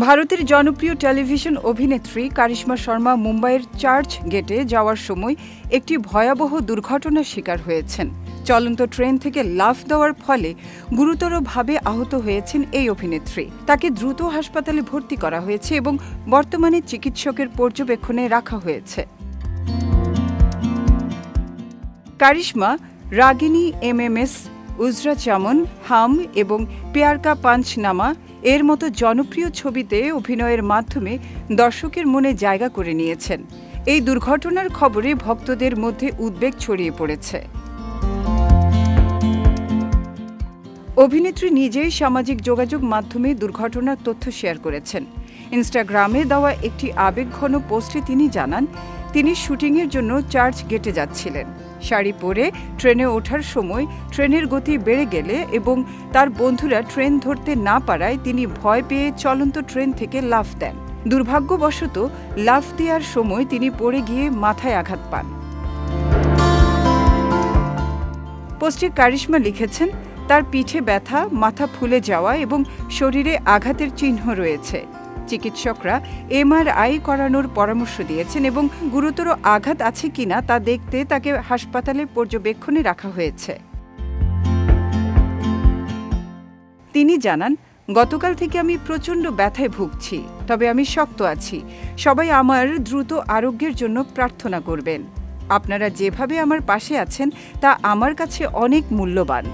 ভারতের জনপ্রিয় টেলিভিশন অভিনেত্রী কারিশ্মা শর্মা মুম্বাইয়ের চার্চ গেটে যাওয়ার সময় একটি ভয়াবহ দুর্ঘটনার শিকার হয়েছেন। চলন্ত ট্রেন থেকে লাফ দেওয়ার ফলে গুরুতরভাবে আহত হয়েছেন এই অভিনেত্রী। তাকে দ্রুত হাসপাতালে ভর্তি করা হয়েছে এবং বর্তমানে চিকিৎসকের পর্যবেক্ষণে রাখা হয়েছে। কারিশ্মা রাগিনী এমএমএস উজরা চামন, হাম এবং পেয়ারকা পাঞ্চনামা এর মতো জনপ্রিয় ছবিতে অভিনয়ের মাধ্যমে দর্শকের মনে জায়গা করে নিয়েছেন। এই দুর্ঘটনার খবরে ভক্তদের মধ্যে উদ্বেগ ছড়িয়ে পড়েছে। অভিনেত্রী নিজেই সামাজিক যোগাযোগ মাধ্যমে দুর্ঘটনার তথ্য শেয়ার করেছেন। ইনস্টাগ্রামে দেওয়া একটি আবেগঘন পোস্টে তিনি জানান তিনি শুটিংয়ের জন্য চার্চ গেটে যাচ্ছিলেন। শাড়ি পরে ট্রেনে ওঠার সময় ট্রেনের গতি বেড়ে গেলে এবং তার বন্ধুরা ট্রেন ধরতে না পারায় তিনি ভয় পেয়ে চলন্ত ট্রেন থেকে লাফ দেন। দুর্ভাগ্যবশত লাফ দেওয়ার সময় তিনি পড়ে গিয়ে মাথায় আঘাত পান। পোস্টে কারিশ্মা লিখেছেন, তার পিঠে ব্যথা, মাথা ফুলে যাওয়া এবং শরীরে আঘাতের চিহ্ন রয়েছে। চিকিৎসকরা এমআরআই করানোর পরামর্শ দিয়েছেন এবং গুরুতর আঘাত আছে কিনা তা দেখতে তাকে হাসপাতালে পর্যবেক্ষণে রাখা হয়েছে। তিনি জানান, গতকাল থেকে আমি প্রচণ্ড ব্যথায় ভুগছি, তবে আমি শক্ত আছি। সবাই আমার দ্রুত আরোগ্যের জন্য প্রার্থনা করবেন। আপনারা যেভাবে আমার পাশে আছেন, তা আমার কাছে অনেক মূল্যবান।